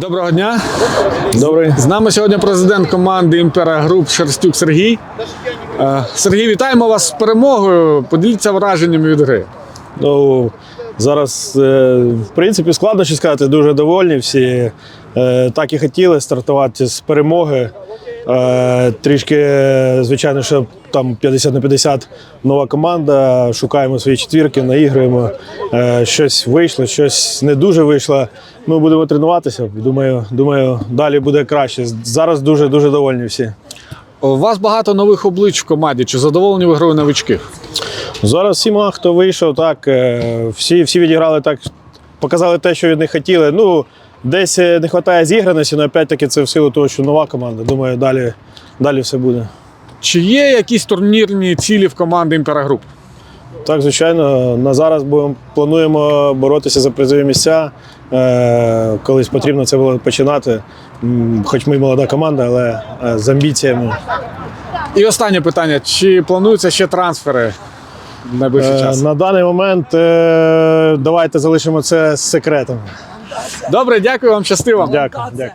Доброго дня. Добрий. З нами сьогодні президент команди Імпера Груп Шерстюк Сергій. Е, Сергій, вітаємо вас з перемогою. Поділіться враженнями від гри. Ну, зараз, е, в принципі, складно ще сказати, дуже довольні. Всі е, так і хотіли стартувати з перемоги. Е, Трішки, е, звичайно, що там 50 на 50 нова команда. Шукаємо свої четвірки, наігруємо. Е, Щось вийшло, щось не дуже вийшло. Ну, будемо тренуватися. Думаю, думаю, далі буде краще. Зараз дуже дуже довольні всі. У вас багато нових облич в команді. Чи задоволені ви грою новичків? Зараз всіма, хто вийшов, так е, всі, всі відіграли так, показали те, що від них хотіли. Ну, десь е, не вистачає зіграності, але опять-таки це в силу того, що нова команда. Думаю, далі, далі все буде. Чи є якісь турнірні цілі в команди Імпера Груп? Так, звичайно, на зараз будемо плануємо боротися за призові місця. Е, колись потрібно це було починати. Хоч ми молода команда, але е, з амбіціями. І останнє питання: чи плануються ще трансфери в найближчий час? на даний момент давайте залишимо це секретом. Добре, дякую вам, щастиво. Дякую. дякую.